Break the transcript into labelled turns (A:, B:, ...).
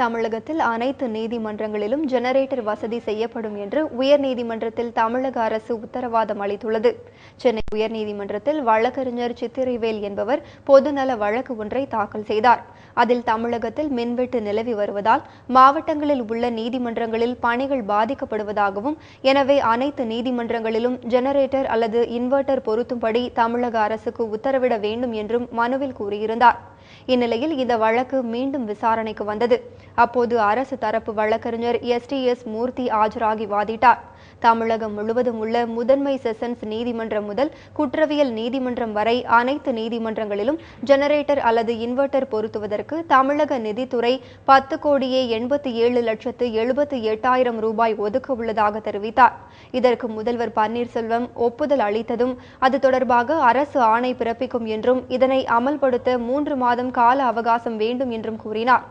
A: தமிழகத்தில் அனைத்து நீதிமன்றங்களிலும் ஜெனரேட்டர் வசதி செய்யப்படும் என்று உயர்நீதிமன்றத்தில் தமிழக அரசு உத்தரவாதம் அளித்துள்ளது. சென்னை உயர்நீதிமன்றத்தில் வழக்கறிஞர் சித்திரைவேல் என்பவர் பொதுநல வழக்கு ஒன்றை தாக்கல் செய்தார். அதில் தமிழகத்தில் மின்வெட்டு நிலவி வருவதால் மாவட்டங்களில் உள்ள நீதிமன்றங்களில் பணிகள் பாதிக்கப்படுவதாகவும் எனவே அனைத்து நீதிமன்றங்களிலும் ஜெனரேட்டர் அல்லது இன்வெர்ட்டர் பொருத்தும்படி தமிழக அரசுக்கு உத்தரவிட வேண்டும் என்றும் மனுவில் கூறியிருந்தார். இந்நிலையில் இந்த வழக்கு மீண்டும் விசாரணைக்கு வந்தது. அப்போது அரசு தரப்பு வழக்கறிஞர் எஸ் டி எஸ் மூர்த்தி ஆஜராகி வாதிட்டார். தமிழகம் முழுவதும் உள்ள முதன்மை செஷன்ஸ் நீதிமன்றம் முதல் குற்றவியல் நீதிமன்றம் வரை அனைத்து நீதிமன்றங்களிலும் ஜெனரேட்டர் அல்லது இன்வெர்ட்டர் பொருத்துவதற்கு தமிழக நிதித்துறை பத்து கோடியே எண்பத்தி ஏழு லட்சத்து எழுபத்து எட்டாயிரம் ரூபாய் ஒதுக்க உள்ளதாக தெரிவித்தார். இதற்கு முதல்வர் பன்னீர்செல்வம் ஒப்புதல் அளித்ததும் அது தொடர்பாக அரசு ஆணை பிறப்பிக்கும் என்றும் இதனை அமல்படுத்த மூன்று மாதம் கால அவகாசம் வேண்டும் என்றும் கூறினார்.